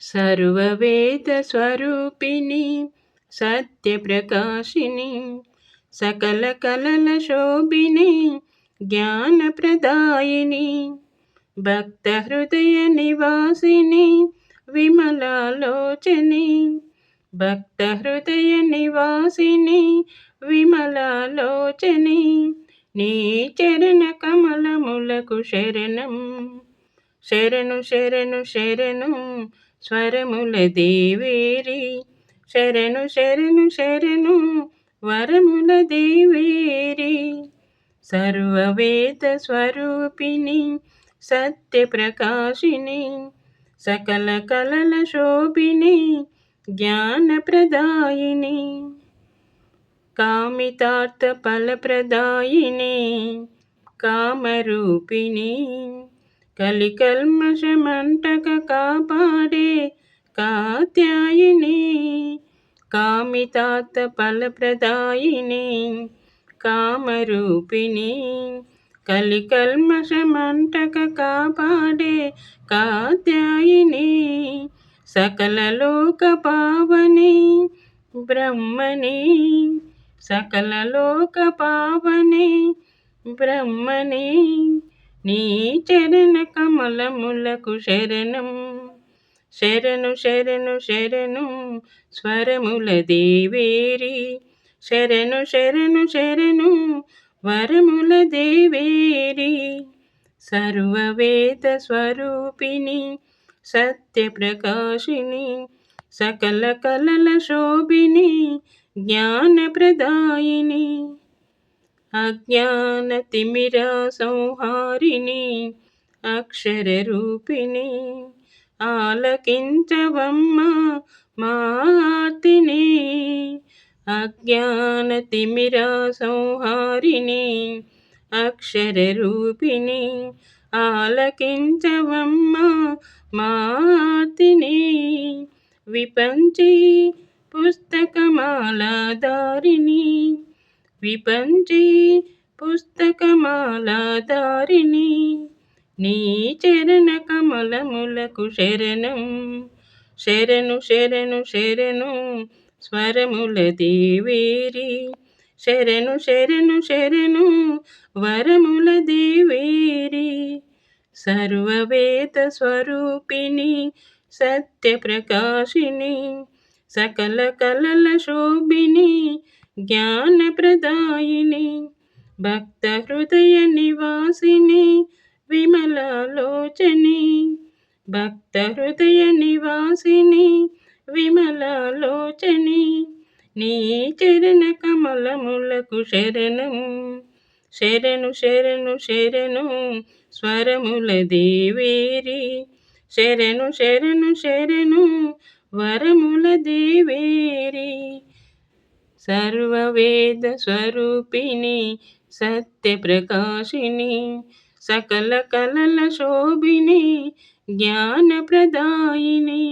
సర్వవేద స్వరూపిణి సత్యప్రకాశిని సకల కలల శోభిని జ్ఞానప్రదాయిని భక్త హృదయ నివాసిని విమలాలోచని భక్త హృదయ నివాసిని విమలాలోచని నీ చరణ కమలములకు శరణం. శరణు శరణు శరణు స్వరముల దేవేరి. శరణు శరణు శరణు వరముల దేవేరి. సర్వవేద స్వరూపిణి సత్య ప్రకాశిని సకల కలల శోభిని జ్ఞానప్రదాయిని కామితార్థ ఫలప్రదాయిని కామరూపిణి. కలికల్మషమంటక కాపాడే కాత్యాయిని కామితాత ఫలప్రదాయిని కామరూపిణి. కలికల్మషమంటక కాపాడే కాత్యాయిని సకల లోక పావని బ్రహ్మని సకల లోక పావని బ్రహ్మని నీ చరణ కమలములకు శరణం. శరణు శరణు శరణు స్వరముల దేవేరి. శరణు శరణు శరణు వరముల దేవేరి. సర్వవేద స్వరూపిణి సత్యప్రకాశిని సకల కలల శోభిని జ్ఞానప్రదాయిని. అజ్ఞాన తిమిర సంహారిణి అక్షరరూపిణి ఆలకించవమ్మ మాతిని. అజ్ఞాన తిమిర సంహారిణి అక్షరరూపిణి ఆలకించవమ్మ మాతిని. విపంచి పుస్తకమాల పుస్తకమాలధారిణి విపంచి పుస్తకమాలధారిణి నీ చరణ కమలములకు శరణం. శరణు శరణు శరణు స్వరముల దేవేరి. శరణు శరణు శరణు వరముల దేవేరి. సర్వవేద స్వరూపిణి సత్య ప్రకాశిని సకల కలల శోభిని జ్ఞానప్రదాయిని భక్త హృదయ నివాసిని విమలాలోచని భక్త హృదయ నివాసిని విమలాలోచని. నీ చరణ కమలములకు శరణము శరణు శరణు శరణు స్వరముల దేవేరి. శరణు శరణు శరణు వరముల దేవేరి. సర్వవేద స్వరూపిణి సత్యప్రకాశిని సకల కలల శోభిని జ్ఞానప్రదాయిని.